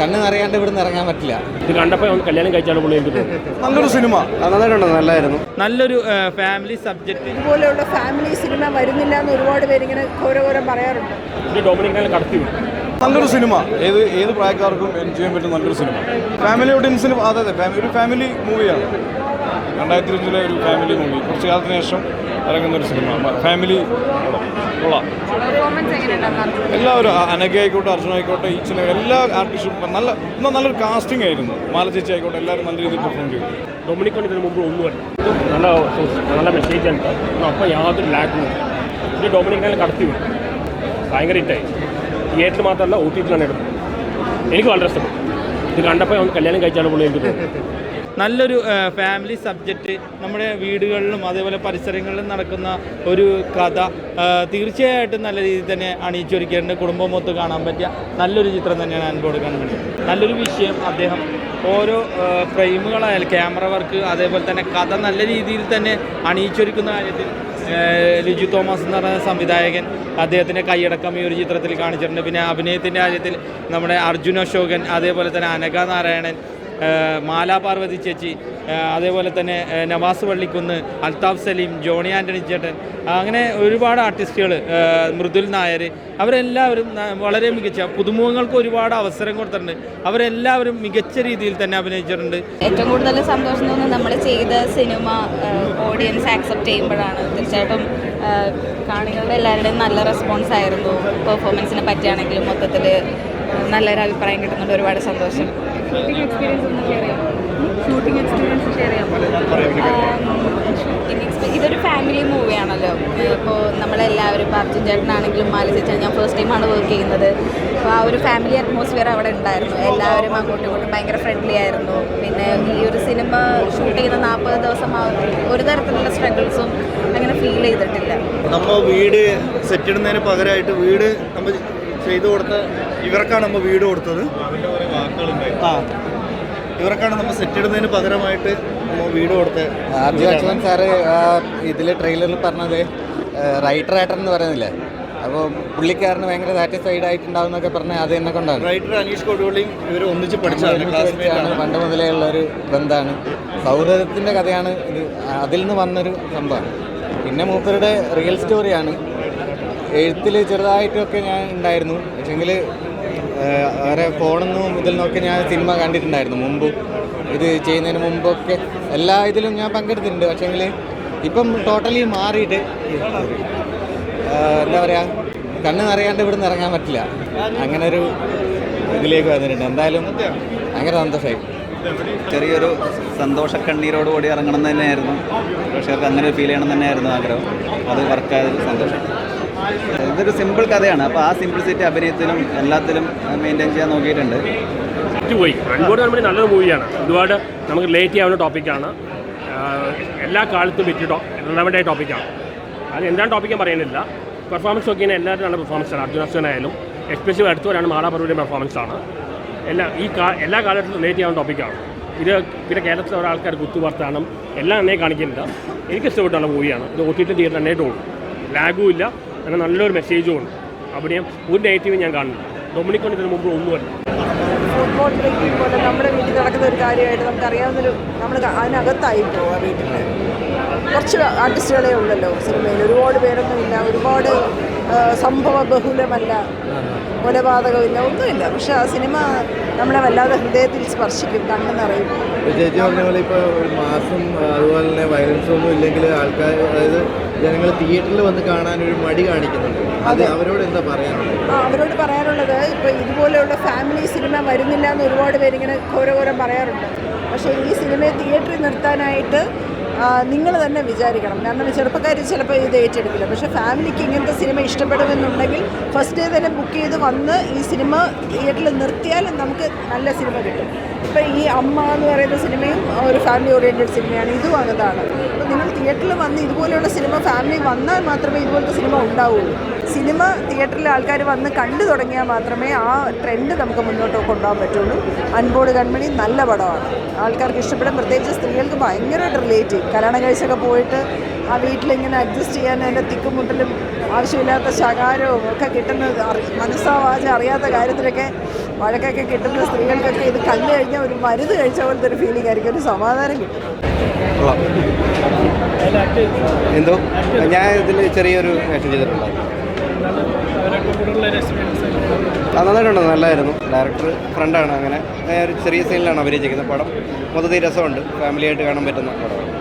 കണ്ണ് നിറയാണ്ട് ഇവിടെ നിന്ന് ഇറങ്ങാൻ പറ്റില്ല. ഇത് കണ്ടപ്പോൾ കല്യാണം കഴിച്ചാലും പുള്ളി എനിക്ക് നല്ലൊരു സിനിമ. നന്നായിട്ടുണ്ട് നല്ലായിരുന്നു. നല്ലൊരു ഫാമിലി സബ്ജക്റ്റ് ഇതുപോലെയുള്ള ഫാമിലി സിനിമ വരുന്നില്ല എന്ന് ഒരുപാട് പേര് ഇങ്ങനെ ഘോരഘോരം പറയാറുണ്ട്. ഡൊമിനിക്കാനെ കടത്തി നല്ലൊരു സിനിമ. ഏത് ഏത് പ്രായക്കാർക്കും എൻജോയ് ചെയ്യാൻ പറ്റുന്ന നല്ലൊരു സിനിമ. ഫാമിലി ഓഡിയൻസിന് അതെ അതെ ഫാമിലി ഒരു ഫാമിലി മൂവിയാണ് രണ്ടായിരത്തി അഞ്ചിലെ ഒരു ഫാമിലി മൂവി കുറച്ച് കാലത്തിന് ശേഷം ഇറങ്ങുന്ന ഒരു സിനിമ ഫാമിലി കൊള്ളാം എല്ലാവരും അനഘ ആയിക്കോട്ടെ അർജുന ആയിക്കോട്ടെ ഈ ചിലവർ എല്ലാ ആർട്ടിസ്റ്റും നല്ല എന്നാൽ നല്ലൊരു കാസ്റ്റിംഗ് ആയിരുന്നു. മാലചേച്ചി ആയിക്കോട്ടെ എല്ലാവരും നല്ല രീതിയിൽ പെർഫോം ചെയ്തു. ഇതിന് മുമ്പ് ഒന്നുമല്ല നല്ല സോസ്- നല്ല മെസ്സേജ് ഉണ്ട് അപ്പോൾ യാതൊരു ലാഗും ഇത് ഡൊമിനിക്കാൻ കടത്തി വിട്ടു. ഭയങ്കര ഹിറ്റായി തിയേറ്ററിൽ മാത്രമല്ല ഒ ടി ടിയിലാണ് എടുത്തത്. എനിക്ക് വളരെ ഇഷ്ടപ്പെട്ടു. ഇത് കണ്ടപ്പോൾ ഒന്ന് കല്യാണം കഴിച്ചാലും പുള്ളി എനിക്ക് തോന്നുന്നു നല്ലൊരു ഫാമിലി സബ്ജക്റ്റ് നമ്മുടെ വീടുകളിലും അതേപോലെ പരിസരങ്ങളിലും നടക്കുന്ന ഒരു കഥ തീർച്ചയായിട്ടും നല്ല രീതിയിൽ തന്നെ അണിയിച്ചൊരുക്കേണ്ട കുടുംബം മൊത്തം കാണാൻ പറ്റിയ നല്ലൊരു ചിത്രം തന്നെയാണ് അൻപോട് കൺമണി നല്ലൊരു വിഷയം അദ്ദേഹം ഓരോ ഫ്രെയിമുകളായാലും ക്യാമറ വർക്ക് അതേപോലെ തന്നെ കഥ നല്ല രീതിയിൽ തന്നെ അണിയിച്ചൊരുക്കുന്ന കാര്യത്തിൽ ലിജു തോമസ് എന്ന് പറയുന്ന സംവിധായകൻ അദ്ദേഹത്തിന്റെ കൈയടക്കം ഈ ഒരു ചിത്രത്തിൽ കാണിച്ചിട്ടുണ്ട്. പിന്നെ അഭിനയത്തിന്റെ കാര്യത്തിൽ നമ്മുടെ അർജുൻ അശോകൻ അതേപോലെ തന്നെ അനഘ നാരായണൻ മാലാ പാർവതി ചേച്ചി അതേപോലെ തന്നെ നവാസ് പള്ളിക്കുന്ന് അൽതാഫ് സലീം ജോണി ആന്റണി ചേട്ടൻ അങ്ങനെ ഒരുപാട് ആർട്ടിസ്റ്റുകൾ മൃദുൽ നായർ അവരെല്ലാവരും വളരെ മികച്ച പുതുമുഖങ്ങൾക്ക് ഒരുപാട് അവസരം കൊടുത്തിട്ടുണ്ട്. അവരെല്ലാവരും മികച്ച രീതിയിൽ തന്നെ അഭിനയിച്ചിട്ടുണ്ട്. ഏറ്റവും കൂടുതൽ സന്തോഷം തോന്നുന്നത് നമ്മൾ ചെയ്ത സിനിമ ഓഡിയൻസ് ആക്സെപ്റ്റ് ചെയ്യുമ്പോഴാണ്. തീർച്ചയായിട്ടും കാണികളുടെ എല്ലാവരുടെയും നല്ല റെസ്പോൺസ് ആയിരുന്നു. പെർഫോമൻസിനെ പറ്റിയാണെങ്കിലും മൊത്തത്തിൽ നല്ലൊരു അഭിപ്രായം കിട്ടുന്നുണ്ട്. ഒരുപാട് സന്തോഷം. ഷൂട്ടിംഗ് എക്സ്പീരിയൻസ് ഒന്ന് ഷെയർ ചെയ്യാം ഷൂട്ടിംഗ് എക്സ്പീരിയൻസ് ഷെയർ ചെയ്യാം ഷൂട്ടിംഗ് എക്സ്പീരിയൻസ് ഇതൊരു ഫാമിലി മൂവിയാണല്ലോ ഇപ്പോൾ നമ്മളെല്ലാവരും ഇപ്പോൾ അർജുൻ ചേട്ടനാണെങ്കിലും മാലിച്ച ഞാൻ ഫസ്റ്റ് ടൈമാണ് വർക്ക് ചെയ്യുന്നത്. അപ്പോൾ ആ ഒരു ഫാമിലി അറ്റ്മോസ്ഫിയർ അവിടെ ഉണ്ടായിരുന്നു. എല്ലാവരും അങ്ങോട്ടും ഇങ്ങോട്ടും ഭയങ്കര ഫ്രണ്ട്ലി ആയിരുന്നു. പിന്നെ ഈ ഒരു സിനിമ ഷൂട്ട് ചെയ്യുന്ന നാൽപ്പത് ദിവസം ഒരു തരത്തിലുള്ള സ്ട്രഗിൾസും അങ്ങനെ ഫീൽ ചെയ്തിട്ടില്ല. നമ്മൾ വീട് സെറ്റ് ഇടുന്നതിന് പകരമായിട്ട് വീട് നമ്മൾ ചെയ്തു കൊടുത്ത ഇവർക്കാണ് നമ്മൾ വീട് കൊടുത്തത്. ആ. ഇവർക്കാണ് നമ്മൾ സെറ്റ് ഇടുന്നതിന് പകരമായിട്ട് വീട് കൊടുത്തത്. ആർജി അച്യുതൻ സാറ് ഇതിൽ ട്രെയിലറിൽ പറഞ്ഞത് റൈറ്റർ ആയിട്ടർ എന്ന് പറയുന്നില്ലേ? അപ്പോൾ പുള്ളിക്കാരന് ഭയങ്കര സാറ്റിസ്ഫൈഡ് ആയിട്ടുണ്ടാവും എന്നൊക്കെ പറഞ്ഞാൽ അത് എന്നെ കൊണ്ടാണ്. റൈറ്റർ അനീഷ് കൊടുവള്ളിയും ഇവർ ഒന്നിച്ച് പഠിച്ചാണ്. പണ്ട് മുതലേ ഉള്ള ഒരു ബന്ധമാണ്. സൗഹൃദത്തിന്റെ കഥയാണ് ഇത്. അതിൽ നിന്ന് വന്നൊരു സംഭവമാണ് പിന്നെ മൂപ്പരുടെ റിയൽ സ്റ്റോറിയാണ് എഴുത്തിൽ ചെറുതായിട്ടൊക്കെ ഞാൻ ഉണ്ടായിരുന്നു. പക്ഷെങ്കിൽ വേറെ ഫോണിന്ന് മുതൽ നോക്കി ഞാൻ സിനിമ കണ്ടിട്ടുണ്ടായിരുന്നു മുമ്പ്. ഇത് ചെയ്യുന്നതിന് മുമ്പൊക്കെ എല്ലാ ഇതിലും ഞാൻ പങ്കെടുത്തിട്ടുണ്ട്. പക്ഷേങ്കിൽ ഇപ്പം ടോട്ടലി മാറിയിട്ട് എന്താ പറയുക കണ്ണ് നിറയാണ്ട് ഇവിടെ നിന്ന് ഇറങ്ങാൻ പറ്റില്ല. അങ്ങനെ ഒരു ഇതിലേക്ക് വന്നിട്ടുണ്ട്. എന്തായാലും ഭയങ്കര സന്തോഷമായി ചെറിയൊരു സന്തോഷ കണ്ണീരോടുകൂടി ഇറങ്ങണം എന്ന് തന്നെയായിരുന്നു. പ്രേക്ഷകർക്ക് അങ്ങനെ ഒരു ഫീൽ ചെയ്യണം തന്നെയായിരുന്നു ആഗ്രഹം. അത് വർക്കായതിൽ സന്തോഷം. ഇതൊരു സിമ്പിൾ കഥയാണ്. അപ്പോൾ ആ സിംപ്ലിസിറ്റി അഭിനയത്തിലും എല്ലാത്തിലും മെയിന്റെയിൻ ചെയ്യാൻ നോക്കിയിട്ടുണ്ട്. പോയി. അൻപോട് കമ്പനി നല്ലൊരു മൂവിയാണ്. ഒരുപാട് നമുക്ക് ലേറ്റ് ചെയ്യാവുന്ന ടോപ്പിക്കാണ് എല്ലാ കാലത്തും പറ്റിയ റിലവന്റ് ആയ ടോപ്പിക്കാണ് അത് എന്താണ് ടോപ്പിക്ക് പറയുന്നില്ല. പെർഫോമൻസ് നോക്കിയാൽ എല്ലാവരും നല്ല പെർഫോമൻസ് ആണ്. അർജുൻ അശ്വനായാലും എസ്പെഷ്യലി അടുത്ത് വരാണ് പെർഫോമൻസ് ആണ്. എല്ലാ ഈ കാ എല്ലാ കാലത്തും റിലേറ്റ് ചെയ്യാവുന്ന ടോപ്പിക്കാണ് ഇത് പിന്നെ കേരളത്തിലെ ഒരാൾക്കാർ ആൾക്കാർ കുത്തുവാർത്താണ് എല്ലാം എന്നെ കാണിക്കുന്നില്ല എനിക്ക് ഇഷ്ടപ്പെട്ടുള്ള മൂവിയാണ്. ഇത് ഒ ടി ടി തിയേറ്റർ ലാഗും ഇല്ല. അങ്ങനെ നല്ലൊരു മെസ്സേജും ഉണ്ട്. അഭിനയം ഒരു നെഗറ്റീവ് ഞാൻ കാണുന്നു ഡൊമിനിക്കോൺ ഇതിന് മുമ്പ് ഒന്നുമല്ല ഫുട്ബോൾ ബ്രേക്കിംഗ് പോലെ നമ്മുടെ വീട്ടിൽ നടക്കുന്ന ഒരു കാര്യമായിട്ട് നമുക്ക് അറിയാവുന്നൊരു നമ്മൾ അതിനകത്തായി പോവുക വീട്ടിൽ കുറച്ച് ആർട്ടിസ്റ്റുകളെ ഉള്ളല്ലോ സിനിമയിൽ. ഒരുപാട് പേരൊന്നുമില്ല. ഒരുപാട് ആ, സംഭവ ബഹുലമല്ല കൊലപാതകമില്ല ഒന്നുമില്ല. പക്ഷെ ആ സിനിമ നമ്മളെ വല്ലാതെ ഹൃദയത്തിൽ സ്പർശിക്കും കണ്ണു നിറയും ചേച്ചി പറഞ്ഞ പോലെ ഇപ്പോൾ മാസം അതുപോലെ തന്നെ വയലൻസ് ഒന്നും ഇല്ലെങ്കിൽ ആൾക്കാർ അതായത് ജനങ്ങൾ തിയേറ്ററിൽ വന്ന് കാണാൻ ഒരു മടി കാണിക്കുന്നുണ്ട്. അത് അവരോട് എന്താ പറയാനുള്ളത്? ആ, അവരോട് പറയാനുള്ളത് ഇപ്പോൾ ഇതുപോലെയുള്ള ഫാമിലി സിനിമ വരുന്നില്ല എന്ന് ഒരുപാട് പേരിങ്ങനെ ഘോരഘോരം പറയാറുണ്ട്. പക്ഷേ ഈ സിനിമയെ തിയേറ്ററിൽ നിർത്താനായിട്ട് നിങ്ങൾ തന്നെ വിചാരിക്കണം. കാരണം ചെറുപ്പക്കാർ ചിലപ്പോൾ ഇത് ഏറ്റെടുക്കില്ല. പക്ഷേ ഫാമിലിക്ക് ഇങ്ങനത്തെ സിനിമ ഇഷ്ടപ്പെടുമെന്നുണ്ടെങ്കിൽ ഫസ്റ്റ് ഡേ തന്നെ ബുക്ക് ചെയ്ത് വന്ന് ഈ സിനിമ തിയേറ്ററിൽ നിർത്തിയാൽ നമുക്ക് നല്ല സിനിമ കിട്ടും. ഇപ്പം ഈ അമ്മ എന്ന് പറയുന്ന സിനിമയും ഒരു ഫാമിലി ഓറിയന്റഡ് സിനിമയാണ്. ഇതും അങ്ങതാണ് നിങ്ങൾ തിയേറ്ററിൽ വന്ന് ഇതുപോലെയുള്ള സിനിമ ഫാമിലി വന്നാൽ മാത്രമേ ഇതുപോലത്തെ സിനിമ ഉണ്ടാവുള്ളൂ. സിനിമ തിയേറ്ററിൽ ആൾക്കാർ വന്ന് കണ്ടു തുടങ്ങിയാൽ മാത്രമേ ആ ട്രെൻഡ് നമുക്ക് മുന്നോട്ട് കൊണ്ടുപോകാൻ പറ്റുള്ളൂ. അൻപോട് കൺമണി നല്ല പടമാണ്. ആൾക്കാർക്ക് ഇഷ്ടപ്പെടും. പ്രത്യേകിച്ച് സ്ത്രീകൾക്ക് ഭയങ്കരമായിട്ട് റിലേറ്റ് ചെയ്യും കല്യാണം കഴിച്ചൊക്കെ പോയിട്ട് ആ വീട്ടിലിങ്ങനെ അഡ്ജസ്റ്റ് ചെയ്യാൻ അതിന്റെ തിക്കുമുട്ടലും ആവശ്യമില്ലാത്ത ശകാരവും ഒക്കെ കിട്ടുന്നത് മനസ്സാവാച അറിയാത്ത കാര്യത്തിലൊക്കെ വഴക്കൊക്കെ കിട്ടുന്ന സ്ത്രീകൾക്കൊക്കെ ഇത് കണ്ടു കഴിഞ്ഞാൽ ഒരു മരുന്ന് കഴിച്ച പോലത്തെ ഒരു ഫീലിംഗ് ആയിരിക്കും. ഒരു സമാധാനം കിട്ടും. എന്തോ? ഞാൻ ഇതിൽ ചെറിയൊരു വേഷം ചെയ്തിട്ടുണ്ടായിരുന്നു ആ നന്നായിട്ടുണ്ട് നല്ലതായിരുന്നു ഡയറക്ടർ ഫ്രണ്ടാണ് അങ്ങനെ. ഒരു ചെറിയ സീനിലാണ് അഭിനയിച്ചിരിക്കുന്നത് പടം. മൊത്തത്തിൽ രസമുണ്ട്. ഫാമിലിയായിട്ട് കാണാൻ പറ്റുന്ന പടമാണ്